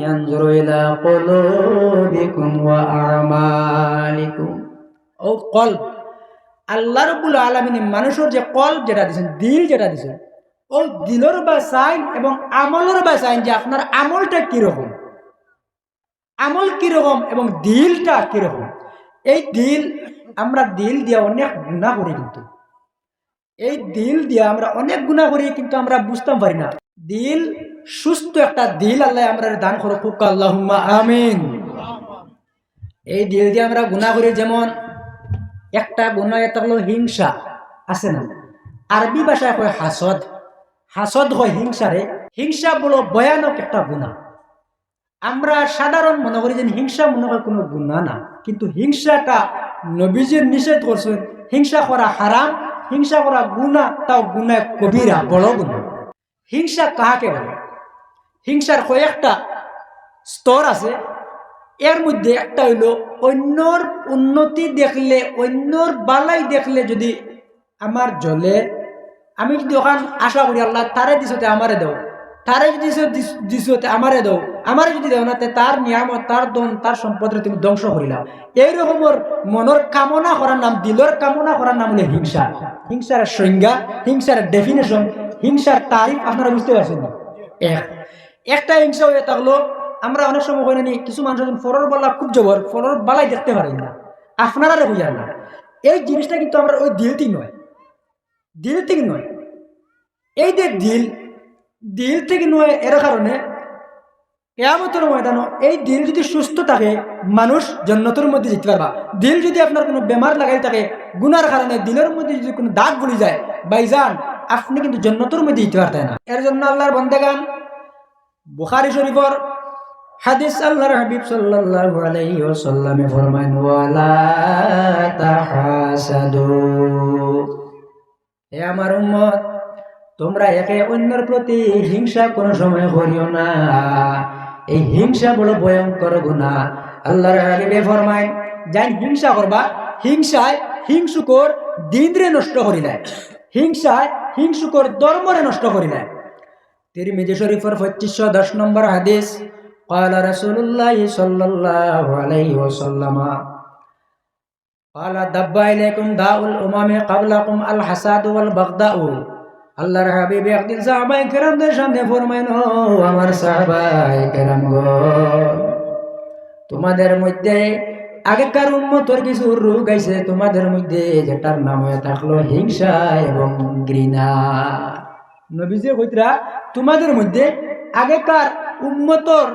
ইয়ানজুরু ইলা কুলুবিকুম ওয়া আমালিকুম ও কলব, আল্লাহ রব্বুল আলমিন মানুষের যে কলব যেটা দিয়েছেন, দিল যেটা দিয়েছেন, ও দিলর বা সাইন এবং আমলের বা সাইন যে আপনার আমলটা কীরকম, আমল কীরকম এবং দিলটা কীরকম, এই দিল আমরা দিল দিয়ে অনেক গুণা করি কিন্তু। এই দিল দিয়ে আমরা অনেক গুণা করি কিন্তু আমরা বুঝতাম পারি না। দিল সুস্থ একটা দিল আল্লাহ আমরা দান করো। খুব আল্লাহ আমিন। এই দিল দিয়ে আমরা গুণা করি, যেমন একটা গুণা এটা হলো হিংসা, আছে না? আরবি ভাষায় কয় হাসদ। হাসদ হয় হিংসারে হিংসা বলো ভয়ানক একটা গুণা আমরা সাধারণ মনে করি যে হিংসা মনে হয় কোনো গুণা না। কিন্তু হিংসাটা নবীজির নিষেধ করছেন, হিংসা করা হারাম, হিংসা করা গুণা তাও গুণা কবিরা, বড় গুণা হিংসা কাহাকে বলে? হিংসার কয়েকটা স্তর আছে। এর মধ্যে একটা হইল অন্যর উন্নতি দেখলে, অন্যর বালাই দেখলে যদি আমার জলে আমি যদি ওখান আশা করি, আল্লাহ তারে দিছতে আমারে দেও। তারে যদি দিছতে আমারে দেও। আমারে যদি দেও না তার নিয়ামত, তার দন তার সম্পদের তুমি ধ্বংস করিলাম এইরকমের মনের কামনা করার নাম, দিলর কামনা করার নাম হলো হিংসা। হিংসার সংজ্ঞা, হিংসার ডেফিনেশন হিংসার তারিফ, আপনারা বুঝতে পারছেন না? এক একটা হিংসা হয়ে থাকল, আমরা অনেক সময় হয় না কিছু মানুষ ফলর বলা খুব জবর ফলর বালাই দেখতে পারি না আপনারা হইয়ার না। এই জিনিসটা কিন্তু আমরা ওই দিল থেকে নয় দিল থেকে নয়। এই যে দিল দিল থেকে নয় এর কারণে কেয়ামতের ময়দানো এই দিল যদি সুস্থ থাকে, মানুষ জন্নতের মধ্যে যেতে পারবা। দিল যদি আপনার কোনো বেমার লাগাই থাকে, গুনার কারণে দিলের মধ্যে যদি কোনো দাগ বলি যায় বাইজান আপনি কিন্তু জন্নতের মধ্যে যেতে পারতেন না। এর জন্য আল্লাহর বন্দেগান বুখারি শরীফর হাদিস আল্লাহর হাবিব সাল্লাল্লাহু আলাইহি ওয়াসাল্লামে ফরমান ওয়ালা তাহাসাদু। হে আমার উম্মত, তোমরা একে অন্যের প্রতি হিংসা কোনো সময় করিও না। এই হিংসা বড় ভয়ঙ্কর গুণা। আল্লাহর হাবিবে ফরমায়, যাই হিংসা করবা, হিংসায় হিংসুকর দিনরে নষ্ট করি দেয় হিংসায় হিংসুকর ধর্মরে নষ্ট করি দেয় তিরমিজি শরীফের পঁচিশশো দশ নম্বর হাদিস قال رسول الله صلى الله عليه وسلم قال دب إليكم داء الأمم قبلكم الحساد والبغضاء আল্লাহর হাবিব একদিন সাহাবাই কেরামদের সামনে ফরমাইন ও আমার সাহাবাই কেরাম গো তোমাদের মধ্যে আগেকার উন্মতর কিছু রোগ আইছে তোমাদের মধ্যে যেটার নাম হয়ে থাকলো হিংসা এবং ঘৃণা নবীজে কইতরা, তোমাদের মধ্যে আগেকার উন্মতর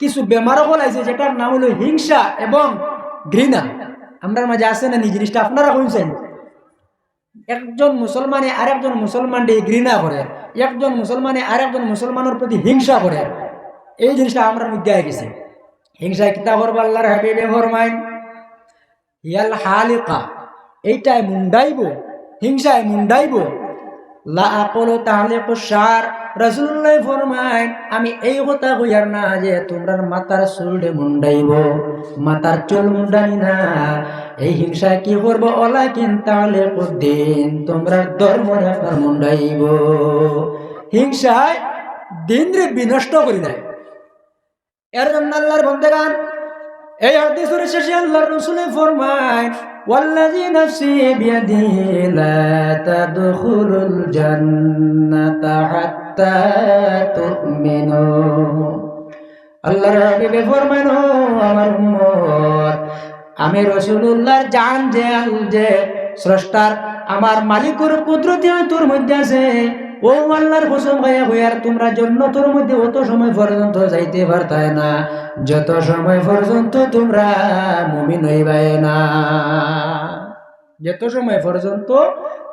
কিছু বেমার বলাইছে যেটার নাম হলো হিংসা এবং ঘৃণা। আমরার মাঝে আছে না এই জিনিসটা আপনারা বলছেন একজন মুসলমানে আরেকজন মুসলমানকে ঘৃণা করে, একজন মুসলমানে আরেকজন মুসলমানের প্রতি হিংসা করে। এই জিনিসটা আমরা মধ্যে আই গেছে। হিংসা কিতাবর আল্লাহর হাবিবে ইয়াল হালিকা এইটাই মুন্ডাইব, হিংসায় মুন্ডাইব আমি এই কথা কইয়ার না যে তোমরার মাতার চুলডে মুন্ডাইব, মাতার চুল মুন্ডানি না। এই হিংসা কি করব? ওলা কিন তাহলে দিন, তোমরা ধর্ম আপনার মুন্ডাইব। হিংসায় দিন রে বিনষ্ট করি দেয় এর জন্য আল্লাহর বন্দেগান, এই শেষে আল্লাহর ফরমায় والذي نفسي بيده لا تدخلوا الجنة حتى تؤمنوا আল্লাহর হাবিবে ফরমান ও আমার উম্মত আমি রসুল্লাহর জান যে যে স্রষ্টার আমার মালিকের কুদরতি তোর মধ্যে আছে ও আল্লাহর কসম গায়া হইয়ার তোমরা জন্য তোর মধ্যে অত সময় পর্যন্ত যাইতে পারতায় না। যত সময় পর্যন্ত তোমরা মুমিন হইবাই না। যত সময় পর্যন্ত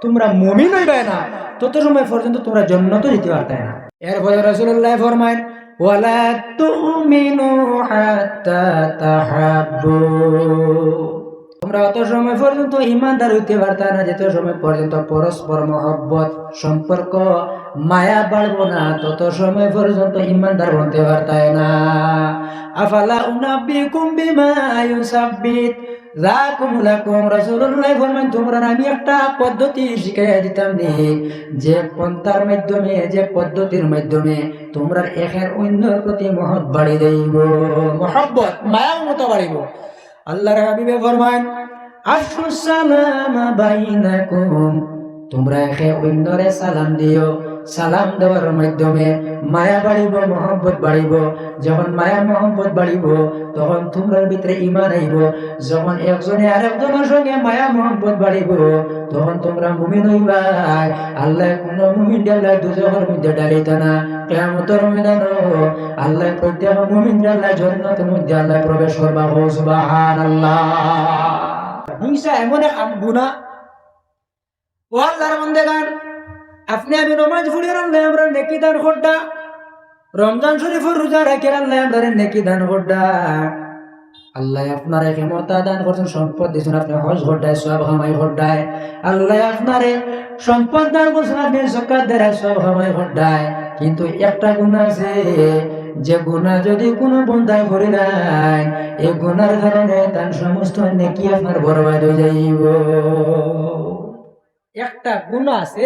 তোমরা মুমিন হইবাই না, তত সময় পর্যন্ত তোমরা জন্নত যেতে পারতায় না। এরপরে রসুল্লাহ ফরমায় ওয়ালা তুমিনু হাত্তা তাহাব্বু। তোমরা অত সময় পর্যন্ত ইমানদার হইতে পারতা না যেত সময় পর্যন্ত পরস্পর মহব্বত, সম্পর্ক মায়া বাড়বো না তত সময় পর্যন্ত ইমানদার হতে পারতায় না। আফালা ইউসাব্বিত যাকুমুলাকুম রাসূলুল্লাহ ফরমান তোমরা আমি একটা পদ্ধতি শিখাইয়া দিতাম নি যে পন্থার মাধ্যমে, যে পদ্ধতির মাধ্যমে তোমরা একের অন্যর প্রতি মহৎ বাড়ি দেইব মহব্বত মায়ার মতো বাড়িব। আল্লাহর হাবিবে ফরমান আসসালামা সালামা বাইনাকুম। তোমরা একে অন্যরে সালাম দিও। সালাম দেওয়ার মাধ্যমে মায়া বাড়িব, মহব্বত বাড়িব। যখন মায়া, মহব্বত বাড়িব, তখন তোমরা ভিতরে ইমান আইব। যখন একজনে আরেকজনের সঙ্গে মায়া, মহব্বত বাড়িব, তখন তোমরা মুমিন হইবা। আল্লাহ কোন মুমিন ডাল্লাহ দুজনের মধ্যে ডালিত না। কেমতর ময়দান আল্লাহ প্রত্যেক মুমিন ডাল্লাহ জন্নতের মধ্যে আল্লাহ প্রবেশ করবা। হো সুবহানাল্লাহ। হিংসা এমন এক গুনাহ। ও আল্লাহর বন্দেগান। আপনি আমি নমাজ পড়ি আল্লাহ আমরা নেকি দান করডা। রমজান শরীফের রোজা রাখি আল্লাহ আমরা নেকি দান করডা। আল্লাহ আপনার ক্ষমতা দান করছেন, সম্পদ দিয়েছেন, আপনি হজ ঘটায় সব হামাই ঘটায় আল্লাহ আপনারে সম্পদ দান করছেন, আপনি দেয় সব হামাই ঘটায় কিন্তু একটা গুণ আছে, যে গুণা যদি কোনো বন্ধায় করে নাই, এই গুণার কারণে তার সমস্ত নেকি আপনার বরবাদ হয়ে যাইব। একটা গুণা আছে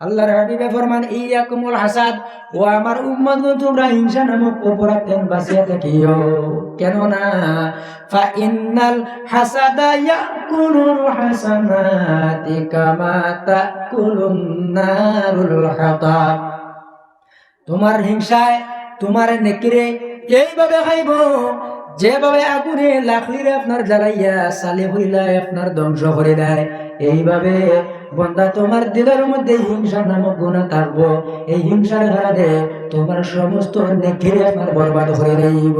আল্লাহর হাবিবে ফরমান, ইয়াকুমুল হাসাদ, ও আমার উম্মত তোমরা হিংসা নামক অপরাধ থেকে বাঁচিয়া থাকিও। কেন না ফা ইন্নাল হাসাদা ইয়াকুলুল হাসানাতি কামা তাকুলুন নারুল হাতাব। তোমার হিংসায়, তোমার নেকিরে এইভাবে খাইব, যেভাবে আগুনে লাকড়িরে আপনার জ্বালাইয়া সালে হইলাই আপনার ধ্বংস করে দেয়। এইভাবে বন্দা, তোমার দিলের মধ্যে হিংসা নামক গুণা থাকব। এই হিংসার কারণে তোমার সমস্ত বরবাদ হয়ে যাইব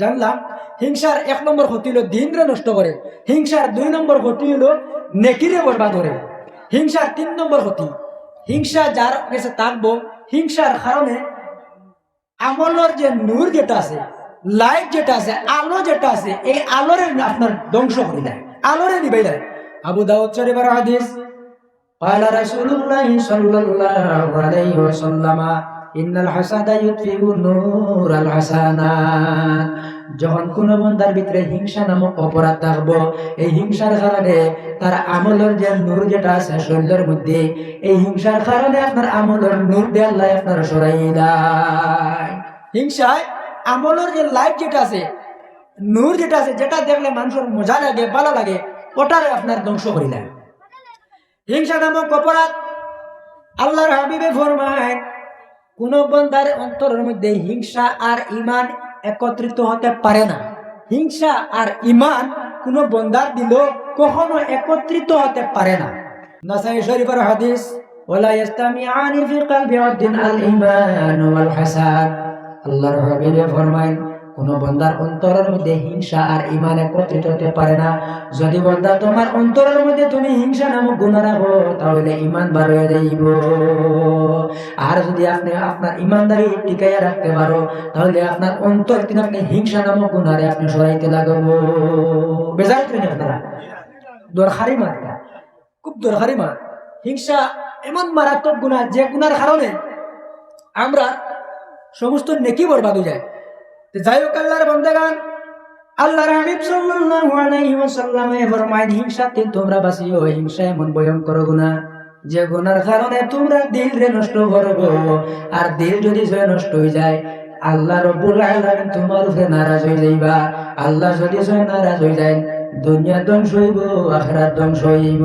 জানলাম, হিংসার এক নম্বর ক্ষতি হলো দিনরে নষ্ট করে। হিংসার দুই নম্বর ক্ষতি হলো নেকিরে বরবাদ করে। হিংসার তিন নম্বর ক্ষতি হিংসা যার কাছে থাকব, হিংসার কারণে আমলের যে নূর যেটা আছে লাইট যেটা আছে, আলো যেটা আছে, এই আলোরে আপনার ধ্বংস করে দেয় আলোরে নিবে দেয় আবু দাউদ শরীফের হাদিস قال رسول الله صلى الله عليه وسلم إن الحسد يطفئ نور الحسنات যখন কোন বন্দার ভিতরে হিংসা নামক অপরাধ থাকবো এই হিংসার কারণে তার আমলের যে নূর যেটা আছে শরীরের মধ্যে এই হিংসার কারণে আপনার আমলের নূর দিয়ে আল্লাহ আপনার সরাই দেয় হিংসায় আমলের যে লাইট যেটা আছে নূর যেটা আছে যেটা দেখলে মানুষের মজা লাগে ভালো লাগে ওটারে আপনার ধ্বংস করে দেয় হিংসা নামক অপরাধ আল্লাহর হাবিবে ফরমায়, কোন বন্দার অন্তরের মধ্যে হিংসা আর ইমান একত্রিত হতে পারে না। হিংসা আর ইমান কোন বন্দার দিল কখনো একত্রিত হতে পারে না। নাসাই শরীফের হাদিস ফি কলবি আবদিন আল ঈমান ওয়াল হাসাদ আল্লাহর হাবিবে ফরমায় কোন বন্দার অন্তরের মধ্যে হিংসা আর ইমান একত্রিত হতে পারে না। যদি বন্দা তোমার অন্তরের মধ্যে তুমি হিংসা নামক গুণা রাখো, তাহলে ইমান হয়ে যাইব। আর যদি আপনি আপনার ইমানদারি টিকাইয়া রাখতে পারো, তাহলে আপনার অন্তর তিনি আপনি হিংসা নামক গুণারে আপনি সরাইতে লাগবো। বেজার করেন আপনারা? দরকারি মাত্রা। খুব দরকারি মার হিংসা এমন মারাত্মক গুণা যে গুণার কারণে আমরা সমস্ত নেকি বরবাদ হয়ে যায়। যাই হোক আল্লাহর বন্দেগান আল্লাহর হাবিব সাল্লাল্লাহু আলাইহি ওয়াসাল্লামে ফরমায় হিংসাতে তোমরা বাঁচিও, হিংসা এমন ভয়ঙ্কর গুনাহ যে গুনার কারণে তোমরা দিল রে নষ্ট করব। আর দিল যদি সে নষ্ট হয়ে যায়, আল্লাহ রব্বুল আলামিন তোমার উপরে নারাজ হয়ে যাইবা। আল্লাহ যদি সে নারাজ হয়ে যায়, দুনিয়া ধ্বংস হইব, আখরাত ধ্বংস হইব।